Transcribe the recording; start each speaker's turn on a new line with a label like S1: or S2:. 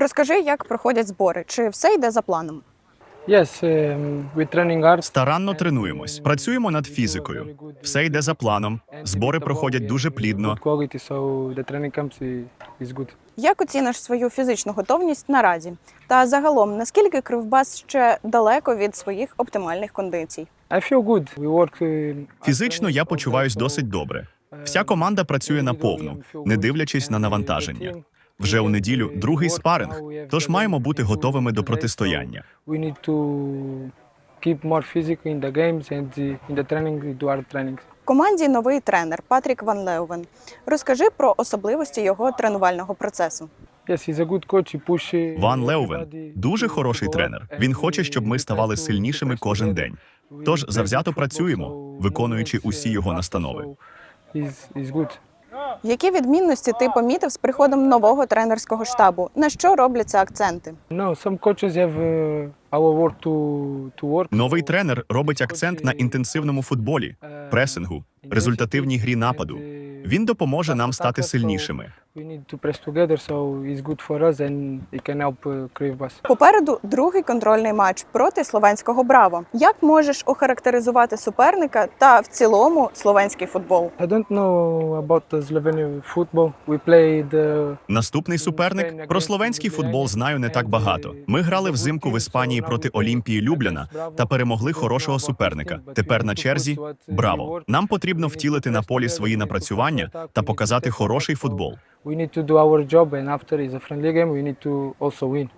S1: Розкажи, як проходять збори, чи все йде за планом?
S2: Yes, um, training hard.
S3: Старанно тренуємось, працюємо над фізикою. Все йде за планом. Збори проходять дуже плідно.
S1: Як оціниш свою фізичну готовність наразі? Та загалом, наскільки Кривбас ще далеко від своїх оптимальних кондицій?
S2: I feel good. We work. uh,
S3: Фізично я почуваюсь досить добре. Вся команда працює наповну, не дивлячись на навантаження. Вже у неділю другий спаринг, тож маємо бути готовими до протистояння.
S1: В команді новий тренер Патрік Ван Леувен. Розкажи про особливості його тренувального процесу.
S2: Uh,
S3: Ван Леувен дуже хороший тренер. Він хоче, щоб ми ставали сильнішими кожен день. Тож завзято працюємо, виконуючи усі його настанови.
S1: Які відмінності ти помітив з приходом нового тренерського штабу? На що робляться акценти?
S2: No, сам коче have our work to, to work.
S3: Новий тренер робить акцент на інтенсивному футболі, пресингу, результативній грі нападу. Він допоможе нам стати сильнішими.
S2: We need to press together, so it's good for us and it can help uh, Kривбас.
S1: Попереду другий контрольний матч проти словенського Браво. Як можеш охарактеризувати суперника та в цілому словенський футбол?
S2: I don't know about the Slovenian football. We played uh,
S3: Наступний суперник про словенський футбол знаю не так багато. Ми грали взимку в Іспанії проти Олімпії Любляна та перемогли хорошого суперника. Тепер на черзі браво. Нам потрібно втілити на полі свої напрацювання та показати хороший футбол.
S2: We need to do our job and after is a friendly game we need to also win.